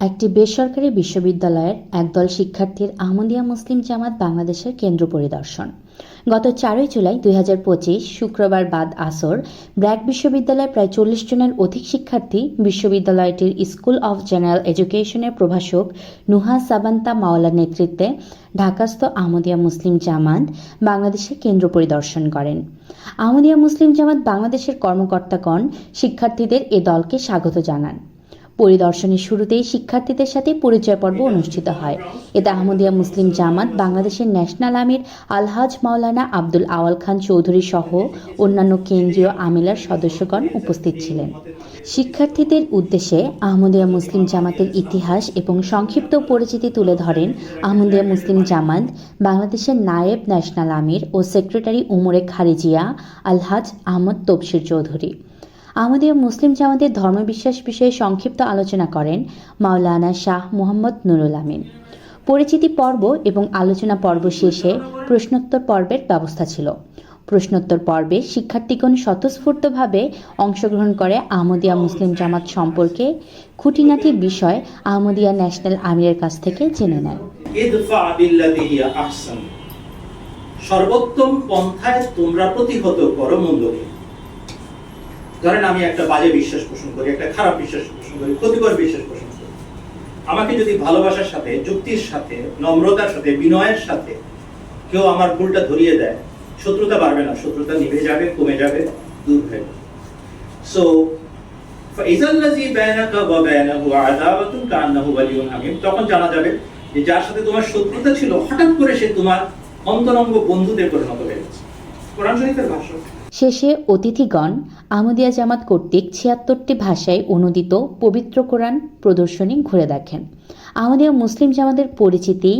একটি বেসরকারি বিশ্ববিদ্যালয়ের একদল শিক্ষার্থীর আহমদিয়া মুসলিম জামাত বাংলাদেশের কেন্দ্র পরিদর্শন। গত চারই জুলাই দুই হাজার পঁচিশ শুক্রবার বাদ আসর, ব্র্যাক বিশ্ববিদ্যালয়ের প্রায় চল্লিশ জনের অধিক শিক্ষার্থী বিশ্ববিদ্যালয়টির স্কুল অফ জেনারেল এডুকেশনের প্রভাষক নুহা সাবান্তা মাওলার নেতৃত্বে ঢাকাস্থ আহমদিয়া মুসলিম জামাত বাংলাদেশের কেন্দ্র পরিদর্শন করেন। আহমদিয়া মুসলিম জামাত বাংলাদেশের কর্মকর্তাগণ শিক্ষার্থীদের এ দলকে স্বাগত জানান। পরিদর্শনের শুরুতেই শিক্ষার্থীদের সাথে পরিচয় পর্ব অনুষ্ঠিত হয়। এতে আহমদিয়া মুসলিম জামাত, বাংলাদেশের ন্যাশনাল আমির আলহাজ মাওলানা আব্দুল আওয়াল খান চৌধুরী সহ অন্যান্য কেন্দ্রীয় আমিলার সদস্যগণ উপস্থিত ছিলেন। শিক্ষার্থীদের উদ্দেশ্যে আহমদিয়া মুসলিম জামাতের ইতিহাস এবং সংক্ষিপ্ত পরিচিতি তুলে ধরেন আহমদিয়া মুসলিম জামাত, বাংলাদেশের নায়েব ন্যাশনাল আমির ও সেক্রেটারি উমরে খারিজিয়া আলহাজ আহমদ তবশির চৌধুরী। আমাদের মুসলিম জামাতের ধর্মবিশ্বাস বিষয়ে সংক্ষিপ্ত আলোচনা করেন মাওলানা শাহ মোহাম্মদ নুরুল আমিন। পরিচিতি পর্ব এবং আলোচনা পর্ব শেষে প্রশ্নোত্তর পর্বের ব্যবস্থা ছিল। প্রশ্নোত্তর পর্বে শিক্ষার্থীগণ স্বতঃস্ফূর্তভাবে অংশগ্রহণ করে আহমদিয়া মুসলিম জামাত সম্পর্কে খুঁটিনাটি বিষয় আহমদিয়া ন্যাশনাল আমিরের কাছ থেকে জেনে নেয় সর্বোত্তম পন্থায় তোমরা প্রতিহত করো মন্দকে ধরেন আমি একটা বাজে বিশ্বাস পোষণ করি, একটা খারাপ বিশ্বাস পোষণ করি, ক্ষতিকর বিশ্বাস পোষণ করি। আমাকে যদি ভালোবাসার সাথে, যুক্তির সাথে, নম্রতার সাথে, বিনয়ের সাথে কেউ আমার ভুলটা ধরিয়ে দেয়, শত্রুতা বাড়বে না, শত্রুতা নিভে যাবে, কমে যাবে, দূর হয়ে যাবে। সো তখন জানা যাবে যে যার সাথে তোমার শত্রুতা ছিল, হঠাৎ করে সে তোমার অন্তরঙ্গ বন্ধুতে পরিণত হয়ে গেছে। কোরআন শরীফের ভাষ্য। শেষে অতিথিগণ আহমদিয়া জামাত কর্তৃক ছিয়াত্তরটি ভাষায় অনুদিত পবিত্র কোরআন প্রদর্শনী ঘুরে দেখেন। আহমদিয়া মুসলিম জামাতের পরিচিতি,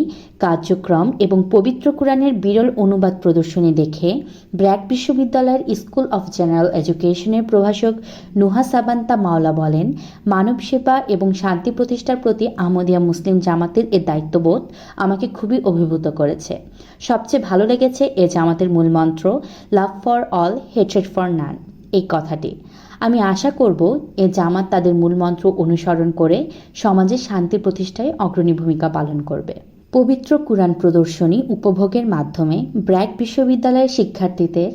কার্যক্রম এবং পবিত্র কোরআনের বিরল অনুবাদ প্রদর্শনী দেখে ব্র্যাক বিশ্ববিদ্যালয়ের স্কুল অফ জেনারেল এডুকেশনের প্রভাষক নুহা সাবান্তা মাওলা বলেন, মানব সেবা এবং শান্তি প্রতিষ্ঠার প্রতি আহমদিয়া মুসলিম জামাতের এ দায়িত্ববোধ আমাকে খুবই অভিভূত করেছে। সবচেয়ে ভালো লেগেছে এ জামাতের মূলমন্ত্র love for all hatred for none এই কথাটি। আমি আশা করব এ জামাত তাদের মূলমন্ত্র অনুসরণ করে সমাজে শান্তি প্রতিষ্ঠায় অগ্রণী ভূমিকা পালন করবে। পবিত্র কুরআন প্রদর্শনী উপভোগের মাধ্যমে ব্র্যাক বিশ্ববিদ্যালয়ের শিক্ষার্থীদের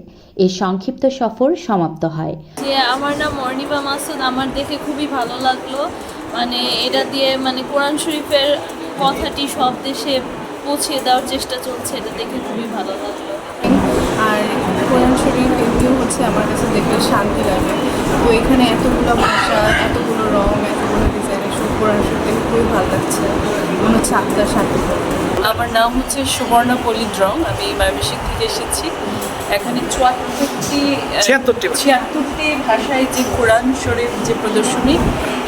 এ সংক্ষিপ্ত সফর সমাপ্ত হয়। যে আমার নাম অর্ণিবা মাসুদ আমার দেখে খুবই ভালো লাগল। মানে এটা দিয়ে মানে কোরআন শরীফের কথাটি সব দেশে পৌঁছে দেওয়ার চেষ্টা চলছে এটা দেখে খুবই ভালো লাগল। আর কোরআন শরীফ এমনিও হচ্ছে আমার কাছে দেখতে শান্তি লাগে। তো এখানে এতগুলো ভাষা এতগুলো রং এতগুলো ডিজাইনের সব কোরআন শরীফ দেখে খুবই ভালো লাগছে। মনে হচ্ছে আত্মার শান্তি আমার নাম হচ্ছে সুবর্ণা পলিড্রং আমি ময়মনসিংহ থেকে এসেছি। এখানে চুয়াত্তরটি ছিয়াত্তরটি ভাষা। ছিয়াত্তরটি ভাষায় যে কোরআন শরীফ যে প্রদর্শনী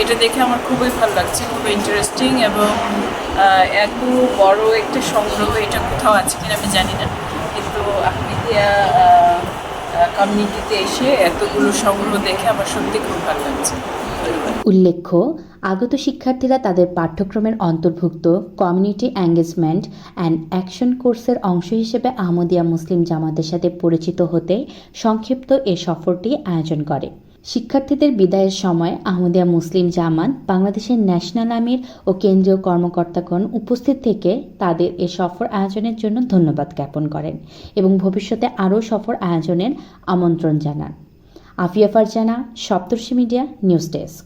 এটা দেখে আমার খুবই ভালো লাগছে খুবই ইন্টারেস্টিং এবং এত বড় একটা সংগ্রহ এটা কোথাও আছে কিনা আমি জানি না। কিন্তু আহমেদিয়া কমিউনিটিতে এসে এতগুলো সংগ্রহ দেখে আমার সত্যি খুব ভালো লাগছে। উল্লেখ্য, আগত শিক্ষার্থীরা তাদের পাঠ্যক্রমের অন্তর্ভুক্ত কমিউনিটি অ্যাঙ্গেজমেন্ট অ্যান্ড অ্যাকশন কোর্সের অংশ হিসেবে আহমদিয়া মুসলিম জামাতের সাথে পরিচিত হতে সংক্ষিপ্ত এ সফরটি আয়োজন করে। শিক্ষার্থীদের বিদায়ের সময় আহমদিয়া মুসলিম জামাত বাংলাদেশের ন্যাশনাল আমির ও কেন্দ্রীয় কর্মকর্তাগণ উপস্থিত থেকে তাদের এ সফর আয়োজনের জন্য ধন্যবাদ জ্ঞাপন করেন এবং ভবিষ্যতে আরও সফর আয়োজনের আমন্ত্রণ জানান। Afiya Farzana, Saptarshi media, news desk.